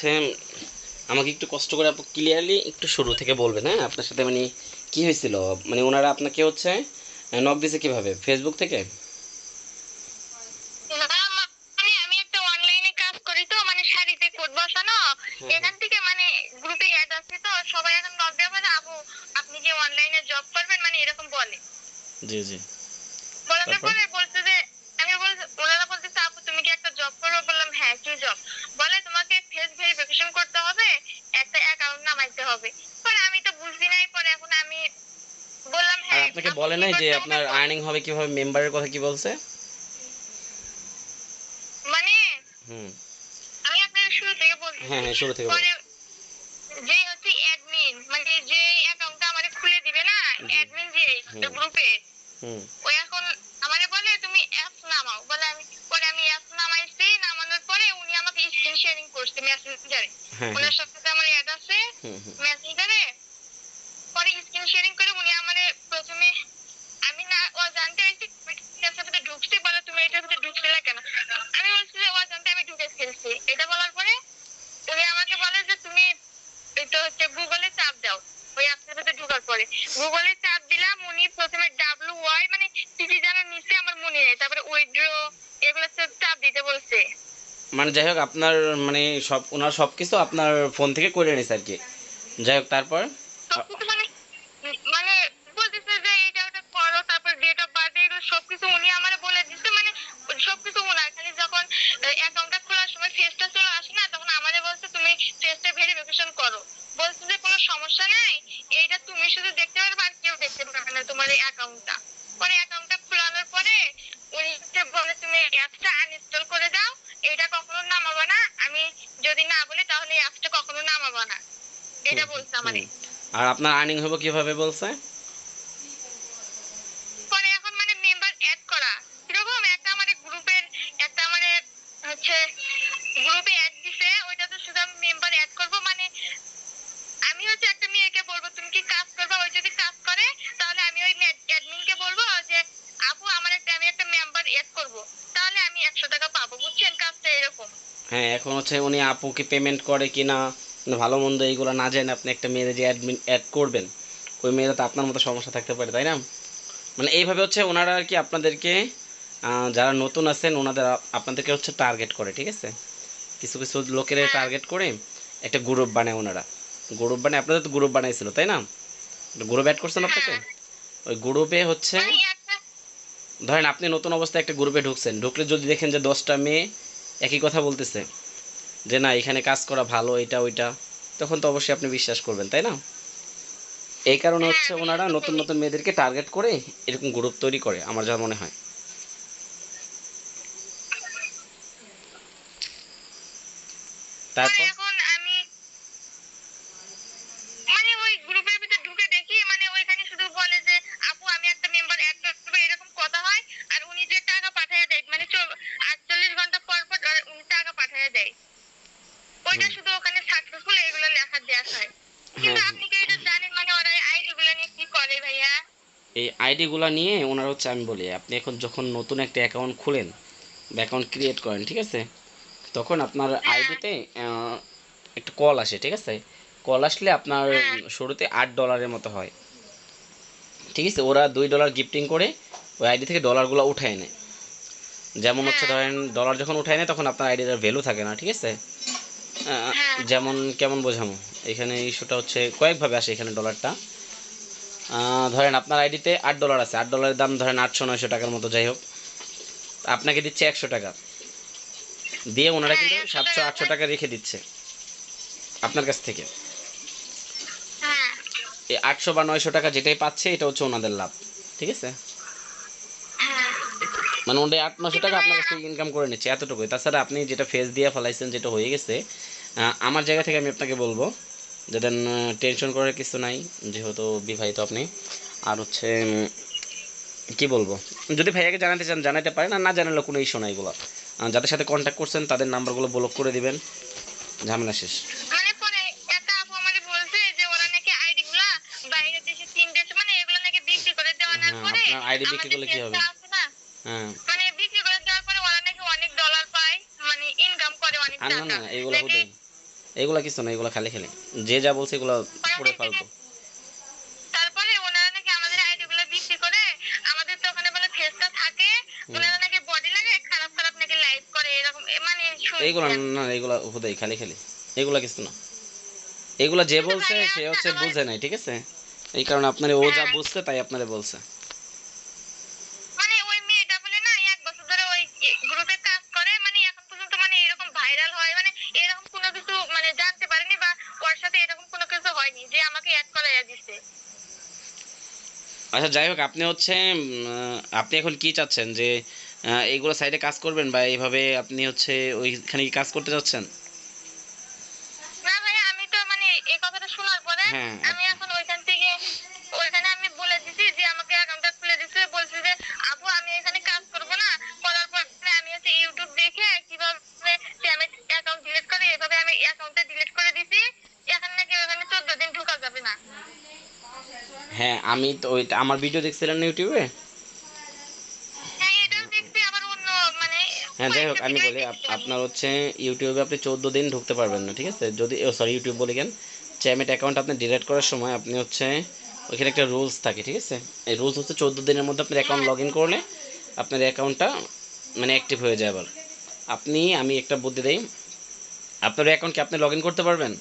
হচ্ছে আমাকে একটু কষ্ট করে আপু ক্লিয়ারলি একটু শুরু থেকে বলবেন হ্যাঁ? আপনার সাথে মানে কি হয়েছিল? মানে ওনারা আপনাকে হচ্ছে নক দিয়েছে কীভাবে? ফেসবুক থেকে? না, মা- আমি একটা অনলাইনে কাজ করি তো শাড়িতে কোড বসানো এখান থেকে মানে গ্রুপে অ্যাড আছে তো সবাই এখন নক দেওয়া বলে আপু আপনি যে অনলাইনে জব করবেন মানে এরকম বলে। জি জি। বলার? পরে বলছে যে আমি বলছি ওনারা বলতেছে আপু তুমি কি একটা জব করবে বললাম হ্যাঁ কি জব বলে তোমাকে ফেস ভেরিফিকেশন করতে হবে একটা অ্যাকাউন্ট নামাইতে হবে। পরে আমি তো বুঝি নাই পরে এখন আমি বললাম হ্যাঁ আপনাকে আপু বলে নাই যে আপনার। আর্নিং হবে কীভাবে মেম্বারের কথা কি বলছে? মানে হুম। আমি আপনার শুরু থেকে বলছি। হ্যাঁ, হ্যাঁ, শুরু থেকে। পরে যে হচ্ছে অ্যাডমিন মানে যে অ্যাকাউন্টটা আমারে খুলে দিবে না অ্যাডমিন যে। গ্রুপে হুম। ওই এখন আমারে বলে তুমি অ্যাপস নামাও। বলে আমি শেয়ারিং করছে মেসেঞ্জারে হ্যাঁ ওনার সাথে আমার অ্যাড আছে। মেসেঞ্জারে পরে স্ক্রিন শেয়ারিং করে উনি আমারে প্রথমে আমি না ও জানতে চাইছি এটার সাথে ঢুকছি বলে তুমি এটার সাথে ঢুকছিলে কেন? আমি বলছি যে ও জানতে আমি ঢুকে ফেলছি। এটা বলার পরে উনি আমাকে বলে যে তুমি এটা হচ্ছে গুগলে চাপ দাও। ওই অ্যাপসের সাথে ঢোকার পরে। গুগলে চাপ দিলাম উনি প্রথমে ডাব্লিউ ওয়াই মানে কি যেন নিচে আমার মনে নেই তারপরে উইথড্র এগুলো চাপ দিতে বলছে। মানে যাই হোক, আপনার মানে সব, ওনার সব কিছু আপনার ফোন থেকে করে নিছে আর কি। যাই হোক, তারপর? মানে মানে যে এটা ওটা করো, তারপর ডেট অফ বার্থ উনি আমার বলে মানে খালি যখন অ্যাকাউন্টটা খোলার সময় ফেসটা চলে আসে না, তখন আমাদের বলছে তুমি ফেসটা ভেরিফিকেশন করো। বলছে যে কোনো সমস্যা নাই, এইটা তুমি শুধু দেখতে পারবে আর কেউ দেখতে পারবে না তোমার এই অ্যাকাউন্টটা পরে অ্যাকাউন্টটা খোলানোর পরে উনি বলে তুমি অ্যাপসটা আনইনস্টল করে দাও এটা কখনো নামাবো না। আমি যদি না বলি তাহলে অ্যাপসটা কখনো নামাবো না। এটা বলছে আমারে আর আপনার আর্নিং হবে কীভাবে বলছে? পরে এখন মানে মেম্বার অ্যাড করা। কীরকম? একটা আমাদের গ্রুপের একটা আমাদের হচ্ছে গ্রুপে অ্যাড দিছে ওইটাতে শুধু আমি মেম্বার অ্যাড করব। মানে আমি হচ্ছে একটা মেয়েকে বলব তুমি কি কাজ করবে? ওই যদি কাজ করে তাহলে আমি ওই অ্যাডমিনকে বলব যে আপু আমার একটা আমি একটা মেম্বার অ্যাড করব। তাহলে আমি একশো টাকা পাবো বুঝছেন? কাজটা এরকম। হ্যাঁ এখন হচ্ছে উনি আপুকে পেমেন্ট করে কি না ভালো মন্দ এইগুলো না জেনে আপনি একটা মেয়েদের যে অ্যাডমিন অ্যাড করবেন ওই মেয়েরা তো আপনার মতো সমস্যা থাকতে পারে তাই না? মানে এইভাবে হচ্ছে ওনারা আর কি আপনাদেরকে যারা নতুন আছেন ওনাদের আপনাদেরকে হচ্ছে টার্গেট করে ঠিক আছে? কিছু কিছু লোকের টার্গেট করে একটা গ্রুপ বানায় ওনারা। গ্রুপ বানায় আপনাদের তো গ্রুপ বানাইছিল তাই না? গ্রুপ অ্যাড করছেন আপনাকে? ওই গ্রুপে হচ্ছে মানে ধরেন আপনি নতুন অবস্থায় একটা গ্রুপে ঢুকছেন ঢুকলে যদি দেখেন যে দশটা মেয়ে একই কথা বলতেছে যে না এখানে কাজ করা ভালো এটা ওইটা তখন তো অবশ্যই আপনি বিশ্বাস করবেন তাই না? এই কারণে হচ্ছে ওনারা নতুন নতুন মেয়েদেরকে টার্গেট করে এরকম গ্রুপ তৈরি করে আমার যা মনে হয়। তারপর এখন আমি মানে ওই গ্রুপের ভিতরে ঢুকে দেখি মানে ওইখানে শুধু বলে যে আপু আমি একটা মেম্বার অ্যাড করতে হবে এরকম কথা হয় আর উনি যে টাকা পাঠিয়ে দেয় মানে আটচল্লিশ ঘণ্টা পর পর আর উনি টাকা পাঠিয়ে দেয় ওইটা হুম। শুধু ওখানে সাকসেসফুল এগুলো লেখা দেওয়া হয় কিন্তু হ্যাঁ। আপনি কি এটা জানেন মানে ওরা আইডি গুলো নিয়ে কি করে ভাইয়া এই আইডিগুলো নিয়ে ওনার হচ্ছে আমি বলি আপনি এখন যখন নতুন একটা অ্যাকাউন্ট খুলেন বা অ্যাকাউন্ট ক্রিয়েট করেন ঠিক আছে? তখন আপনার আইডিতে একটা কল আসে ঠিক আছে? কল আসলে আপনার শুরুতে আট ডলারের মতো হয়। ঠিক আছে? ওরা দুই ডলার গিফটিং করে ওই আইডি থেকে ডলারগুলো উঠায় নেয়। যেমন হচ্ছে ধরেন ডলার যখন উঠায় নেয় তখন আপনার আইডিটার ভ্যালু থাকে না ঠিক আছে? যেমন কেমন বোঝামো এখানে ইস্যুটা হচ্ছে কয়েকভাবে আসে এখানে ডলারটা ধরেন আপনার আইডিতে আট ডলার আছে। আট ডলারের দাম ধরেন আটশো নয়শো টাকার মতো যাই হোক। আপনাকে দিচ্ছে একশো টাকা। দিয়ে ওনারা কিন্তু হ্যাঁ, 100 সাতশো আটশো টাকা রেখে দিচ্ছে আপনার কাছ থেকে। হ্যাঁ। এই আটশো বা নয়শো টাকা যেটাই পাচ্ছে এটা হচ্ছে ওনাদের লাভ। ঠিক আছে? হ্যাঁ। মানে ওনাদের আট নশো টাকা আপনার কাছ থেকে ইনকাম করে নিচ্ছে এতটুকুই। তাছাড়া আপনি যেটা ফেস দিয়ে ফেলাইছেন যেটা হয়ে গেছে আমার জায়গা থেকে আমি আপনাকে বলব যে দেন টেনশন করার কিছু নাই যেহেতু বিবাহিত আপনি। আর হচ্ছে কি বলব? যদি ভাইয়াকে জানাতে চান জানাতে পারেন। আর না জানালে কোনো ইস্যু নাই এগুলো। যাদের সাথে কন্ট্যাক্ট করছেন তাদের নাম্বারগুলো ব্লক করে দিবেন। ঝামেলা শেষ। মানে আইডি মানে বিক্রি হ্যাঁ, করলে কি হবে? হ্যাঁ। মানে বিক্রি করে দেওয়ার পরে ওরা নাকি অনেক ডলার পায় মানে ইনকাম করে অনেক আর না না এগুলো হতে এগুলা কিছু না এগুলা খালি খালি। যে যা বলছে এগুলা পুরো ফালতু। তারপরে ওনারা নাকি আমাদের আইডি গুলো বিক্রি করে আমাদের তো ওখানে বলে ফেসটা থাকে ওনারা নাকি বডি লাগে খারাপ খারাপ নাকি লাইভ করে এরকম মানে আমি। না এগুলা হুদাই খালি খালি। এগুলা কিছু না। এগুলা যে বলছে সে হচ্ছে বুঝে নাই ঠিক আছে? এই কারণে আপনার ও যা হ্যাঁ। বুঝছে তাই আপনারে বলছে। আমাকে অ্যাড করাইয়া দিছে। আচ্ছা যাই হোক আপনি হচ্ছে আপনি এখন কি চাচ্ছেন? যে এইগুলো সাইডে কাজ করবেন বা এইভাবে আপনি হচ্ছে ওইখানে কি কাজ করতে চাচ্ছেন? না ভাই আমি তো মানে এই কথাটা শোনার পরে হ্যাঁ, আমি হ্যাঁ আমি তো ওই আমার ভিডিও দেখছিলেন না ইউটিউবে হ্যাঁ মানে হ্যাঁ যাই হোক আমি বলি আপ- আপনার হচ্ছে ইউটিউবে আপনি চোদ্দ দিন ঢুকতে পারবেন না ঠিক আছে? যদি সরি ইউটিউব বলে কেন চ্যামেট অ্যাকাউন্ট আপনি ডিলিট করার সময় আপনি হচ্ছে ওইখানে একটা রুলস থাকে ঠিক আছে? এই রুলস হচ্ছে চোদ্দ দিনের মধ্যে আপনার অ্যাকাউন্ট লগ ইন করলে আপনার অ্যাকাউন্টটা মানে অ্যাক্টিভ হয়ে যায় আবার। আপনি আমি একটা বুদ্ধি দিই আপনার অ্যাকাউন্ট কি আপনি লগ ইন করতে পারবেন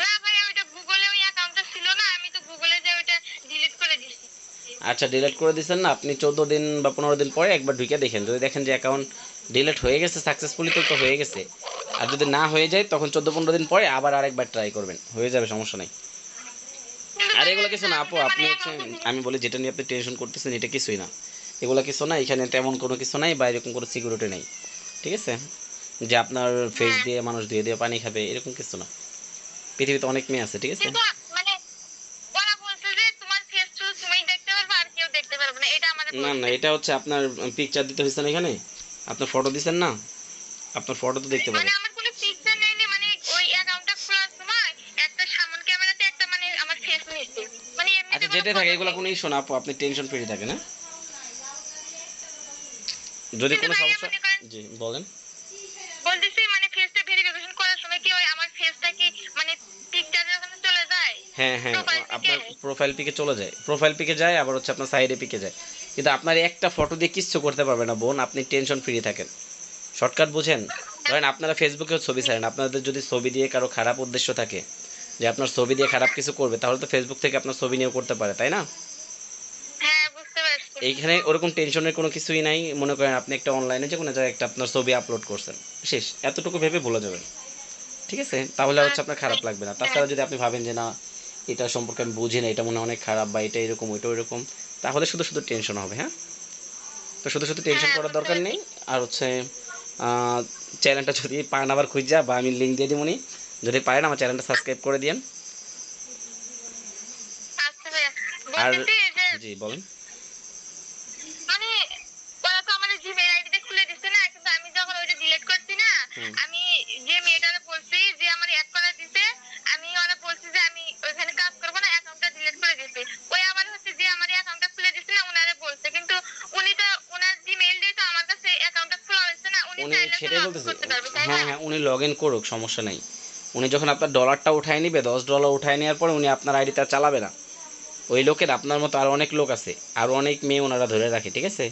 না ভাই ওইটা গুগলে ওই অ্যাকাউন্টটা ছিল না আমি তো গুগলে যে ওইটা ডিলিট করে দিছি আচ্ছা ডিলেট করে দিচ্ছেন না, আপনি চোদ্দ দিন বা পনেরো দিন পরে একবার ঢুকে দেখেন। যদি দেখেন যে অ্যাকাউন্ট ডিলেট হয়ে গেছে সাকসেসফুলি তো হয়ে গেছে। আর যদি না হয়ে যায়, তখন চোদ্দ পনেরো দিন পরে আবার আরেকবার ট্রাই করবেন। হয়ে যাবে, সমস্যা নেই। আর এগুলো কিছু না, আপু, আপনি হচ্ছে, আমি বলি যেটা নিয়ে আপনি টেনশন করতেছেন, এটা কিছুই না। এগুলো কিছু না, এখানে তেমন কোনো কিছু নাই বা এরকম কোনো সিকিউরিটি নেই। ঠিক আছে? যে আপনার ফেস দিয়ে, মানুষ দিয়ে দিয়ে পানি খাবে, এরকম কিছু না। পৃথিবীতে অনেক মেয়ে আছে, ঠিক আছে? না না এটা হচ্ছে আপনার পিকচার দিতে হয়েছে না এখানে? আপনার ফটো দিছেন না? আপনার ফটো তো দেখতে মানে পাবেন আমার কোনো পিকচার নেই মানে ওই অ্যাকাউন্টটা খোলার সময় একটা সামন ক্যামেরাতে একটা মানে মানে আচ্ছা যেটাই থাকে এগুলো কোনো ইস্যু না আপু আপনি টেনশন ফ্রি থাকেন হ্যাঁ? যদি কোনো সমস্যা জি বলেন। বলতেছি মানে ফেসটা ভেরিফিকেশন করার সময় কি ওই আমার ফেসটা কি মানে পিকচারের ওখানে চলে যায়? হ্যাঁ হ্যাঁ আপনার প্রোফাইল পিকে চলে যায়। প্রোফাইল পিকে যায় আবার হচ্ছে আপনার সাইডে পিকে যায়। কিন্তু আপনার একটা ফটো দিয়ে কিচ্ছু করতে পারবে না বোন। আপনি টেনশন ফ্রি থাকেন। শর্টকাট বুঝেন? ধরেন আপনারা ফেসবুকেও ছবি ছাড়েন। আপনাদের যদি ছবি দিয়ে কারও খারাপ উদ্দেশ্য থাকে যে আপনার ছবি দিয়ে খারাপ কিছু করবে তাহলে তো ফেসবুক থেকে আপনার ছবি নিয়েও করতে পারে তাই না? হ্যাঁ এইখানে ওরকম টেনশনের কোনো কিছুই নাই। মনে করেন আপনি একটা অনলাইনে যে কোনো জায়গায় একটা আপনার ছবি আপলোড করছেন। শেষ। এতটুকু ভেবে ভুলে যাবেন। ঠিক আছে? তাহলে হচ্ছে আপনার খারাপ লাগবে না। তাছাড়া যদি আপনি ভাবেন যে না এটা সম্পর্কে আমি বুঝি না এটা মনে হয় অনেক খারাপ বা এটা এরকম ওইটা ওইরকম তাহলে শুধু শুধু টেনশন হবে হ্যাঁ? তো শুধু শুধু টেনশন হ্যাঁ, করার দরকার নেই। আর হচ্ছে চ্যানেলটা যদি পান আবার খুঁজা বা আমি লিঙ্ক দিয়ে দিবনি যদি পারেন আমার চ্যানেলটা সাবস্ক্রাইব করে দিন আচ্ছা আর জি বলেন। মানে বলতেছে হ্যাঁ হ্যাঁ উনি লগ ইন করুক সমস্যা নেই। উনি যখন আপনার ডলারটা উঠায় নিবে দশ ডলার উঠায় নেওয়ার পরে উনি আপনার আইডিটা চালাবে না। ওই লোকের আপনার মতো আরও অনেক লোক আছে আরও অনেক মেয়ে ওনারা ধরে রাখে ঠিক আছে?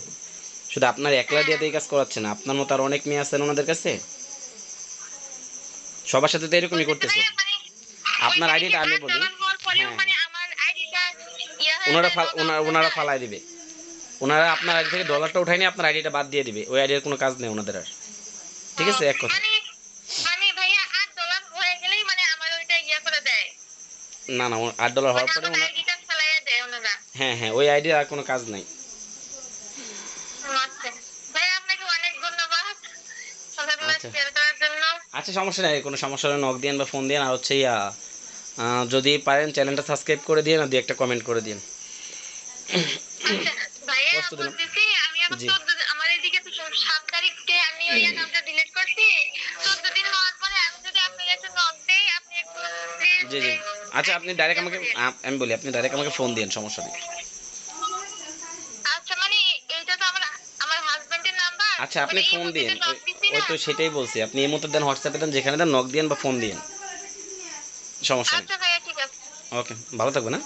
শুধু আপনার একলা দিয়ে এই কাজ করাচ্ছে না আপনার মতো আরও অনেক মেয়ে আছেন ওনাদের কাছে? সবার সাথে তো এরকমই করতেছে। মানে আপনার আইডিটা আমি বলি। হ্যাঁ। মানে ইয়ে ওনারা ওনারা ফালাই দিবে। ওনারা আপনার আইডি থেকে ডলারটা উঠায় নিয়ে আপনার আইডিটা বাদ দিয়ে দিবে। ওই আইডির কোনো কাজ নেই ওনাদের আর। ঠিক আছে এক কথা। মানে মানে ভাইয়া আট ডলার হয়ে গেলেই মানে আমার ওইটা ইয়ে করে দেয়। না না আট ডলার হওয়ার পরে হ্যাঁ হ্যাঁ ওই আইডির আর কোনো কাজ নাই। আচ্ছা। আচ্ছা। আচ্ছা সমস্যা নেই কোনো সমস্যা হলে নক দিন বা ফোন দিন আর হচ্ছে ইয়া যদি পারেন চ্যানেলটা সাবস্ক্রাইব করে দিন আর দিয়ে একটা কমেন্ট করে দিন আচ্ছা জি। চোদ্দ আমার এদিকে তো সাত তারিখে আমি ওই অ্যাকাউন্টটা ডিলিট করছি চোদ্দ দিন হওয়ার পরে আমি যদি আপনার কাছে নক দেই আপনি একটু please জি জি। আচ্ছা আপনি ডাইরেক্ট আমাকে আমি বলি আপনি ডাইরেক্ট আমাকে ফোন দিন সমস্যা নেই। আচ্ছা মানে এইটা তো আমার আমার হাজবেন্ডের নাম্বার আচ্ছা, আপনি phone দিন। নক ওই তো সেটাই বলছি। আপনি এই মতো দেন হোয়াটসঅ্যাপে দেন যেখানে দেন নক দিয়েন বা ফোন দিয়েন। সমস্যা নেই। আচ্ছা ওকে ভালো থাকবে হ্যাঁ?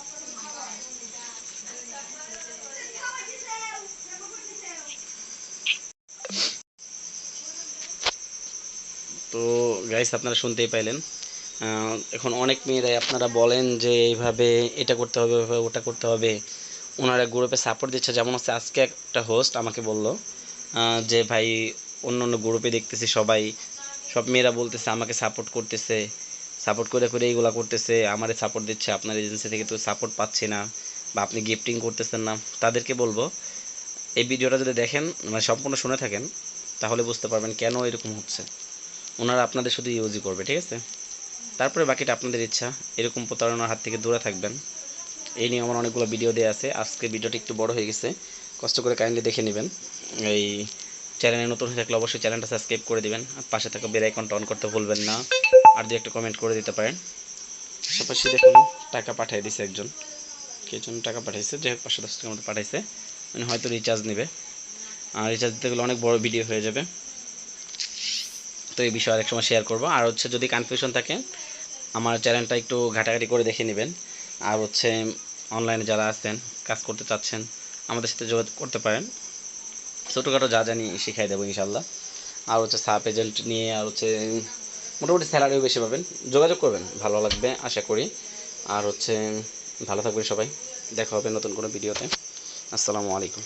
তো গাইস আপনারা শুনতেই পাইলেন। এখন অনেক মেয়েরাই আপনারা বলেন যে, এইভাবে এটা করতে হবে ওটা করতে হবে। ওনারা গ্রুপে সাপোর্ট দিচ্ছে। যেমন হচ্ছে, আজকে একটা হোস্ট আমাকে বলল যে, ভাই, অন্য অন্য গ্রুপে দেখতেছি সবাই, সব মেয়েরা বলতেছে আমাকে সাপোর্ট করতেছে সাপোর্ট করে করে এইগুলা করতেছে, আমারে সাপোর্ট দিচ্ছে, আপনার এজেন্সি থেকে তো সাপোর্ট পাচ্ছি না বা আপনি গিফটিং করতেছেন না। তাদেরকে বলব, এই ভিডিওটা যদি দেখেন মানে সম্পূর্ণ শুনে থাকেন, তাহলে বুঝতে পারবেন কেন এরকম হচ্ছে। ওনারা আপনাদের শুধু ইউজই করবে, ঠিক আছে? তারপরে বাকিটা আপনাদের ইচ্ছা। এরকম প্রতারণার হাত থেকে দূরে থাকবেন। এই নিয়ে আমার অনেকগুলো ভিডিও দেওয়া আছে। আজকে ভিডিওটা একটু বড় হয়ে গেছে। কষ্ট করে কাইন্ডলি দেখে নেবেন। এই চ্যানেলে নতুন হয়ে থাকলে অবশ্যই চ্যানেলটা সাবস্ক্রাইব করে দিবেন। আর পাশে থাকা বেল আইকনটা অন করতে ভুলবেন না। আর দু একটা কমেন্ট করে দিতে পারেন। পাশাপাশি দেখুন, টাকা পাঠিয়ে দিছে একজন। কে জন টাকা পাঠাইছে। যাই হোক, পাঁচশো দশ টাকার মতো পাঠাইছে। মানে হয়তো রিচার্জ নেবে। আর রিচার্জ দিতে গেলে অনেক বড় ভিডিও হয়ে যাবে। তো এই বিষয়ে আরেক সময় শেয়ার করব। আর হচ্ছে যদি কনফিউশন থাকে, আমার চ্যানেলটা একটু ঘাটাঘাটি করে দেখে নেবেন। আর হচ্ছে অনলাইনে যারা আছেন, কাজ করতে চাচ্ছেন, আমাদের সাথে যোগাযোগ করতে পারেন। ছোটোখাটো যা জানি শিখাই দেবো ইনশাল্লাহ আর হচ্ছে সাব এজেন্ট নিয়ে আর হচ্ছে মোটামুটি স্যালারিও বেশি পাবেন। যোগাযোগ করবেন, ভালো লাগবে, আশা করি। আর হচ্ছে ভালো থাকবেন সবাই। দেখা হবে নতুন কোনো ভিডিওতে। আসসালামু আলাইকুম।